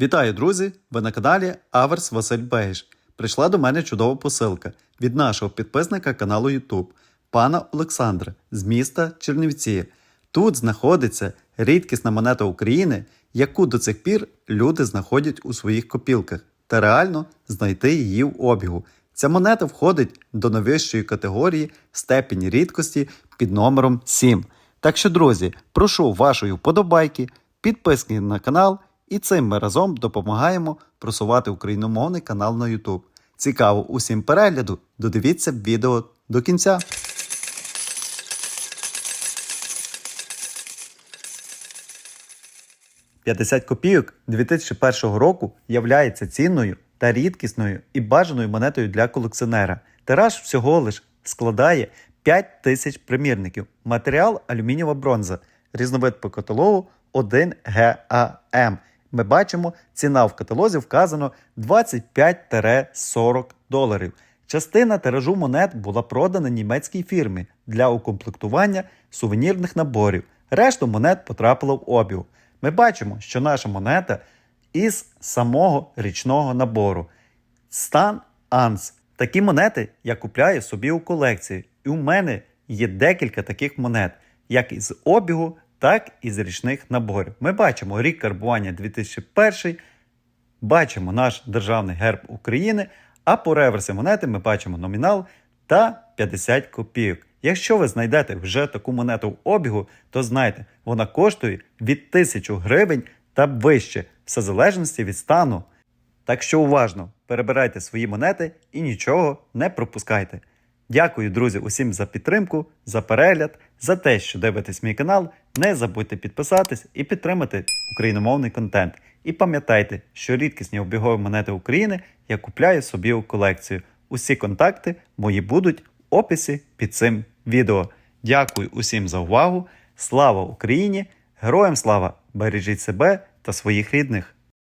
Вітаю, друзі! Ви на каналі Аверс Василь Бейш. Прийшла до мене чудова посилка від нашого підписника каналу YouTube, пана Олександра з міста Чернівці. Тут знаходиться рідкісна монета України, яку до цих пір люди знаходять у своїх копілках, та реально знайти її в обігу. Ця монета входить до найвищої категорії степені рідкості під номером 7. Так що, друзі, прошу вашої вподобайки, підписки на канал, і цим ми разом допомагаємо просувати україномовний канал на YouTube. Цікаво усім перегляду, додивіться відео до кінця. «50 копійок 2001 року являється цінною та рідкісною і бажаною монетою для колекціонера. Тираж всього лиш складає 5 тисяч примірників. Матеріал алюмінієва бронза. Різновид по каталогу 1 ГАМ. Ми бачимо, ціна в каталозі вказано 25-40 доларів. Частина тиражу монет була продана німецькій фірмі для укомплектування сувенірних наборів. Решту монет потрапила в обіг. Ми бачимо, що наша монета із самого річного набору. Стан Анс. Такі монети я купляю собі у колекції. І у мене є декілька таких монет, як із обігу, так і з річних наборів. Ми бачимо рік карбування 2001, бачимо наш державний герб України, а по реверсі монети ми бачимо номінал та 50 копійок. Якщо ви знайдете вже таку монету в обігу, то знайте, вона коштує від 1000 гривень та вище, все залежності від стану. Так що уважно перебирайте свої монети і нічого не пропускайте. Дякую, друзі, усім за підтримку, за перегляд, за те, що дивитесь мій канал. Не забудьте підписатись і підтримати україномовний контент. І пам'ятайте, що рідкісні обігові монети України я купляю собі у колекцію. Усі контакти мої будуть в описі під цим відео. Дякую усім за увагу. Слава Україні! Героям слава! Бережіть себе та своїх рідних!